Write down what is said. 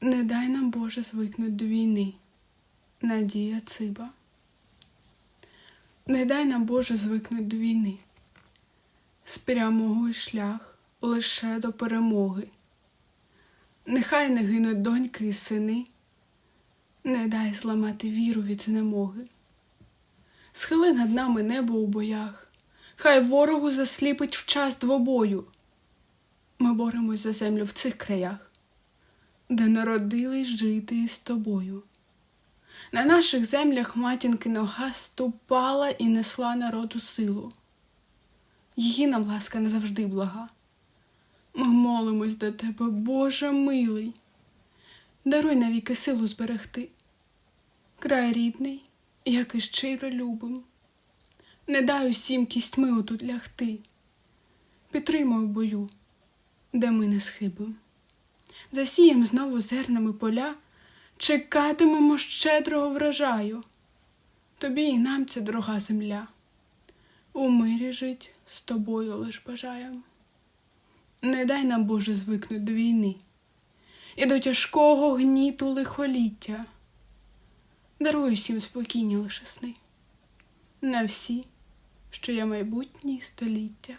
Не дай нам, Боже, звикнуть до війни. Надія Циба. Не дай нам, Боже, звикнуть до війни. Спрямовуй шлях лише до перемоги. Нехай не гинуть доньки і сини. Не дай зламати віру від знемоги. Схили над нами небо у боях, хай ворогу засліпить в час двобою. Ми боремось за землю в цих краях, де народились жити із тобою. На наших землях матінки нога ступала і несла народу силу. Її нам ласка не завжди блага. Ми молимось до тебе, Боже милий. Даруй навіки силу зберегти. Край рідний, який щиро любим. Не дай усім кістьми отут лягти. Підтримуй бою, де ми не схибим. Засієм знову зернами поля, чекатимемо щедрого врожаю. Тобі і нам ця дорога земля. У мирі жить з тобою лиш бажаєм. Не дай нам, Боже, звикнуть до війни і до тяжкого гніту лихоліття. Даруй усім спокійні лише сни, на всі, що є майбутні століття.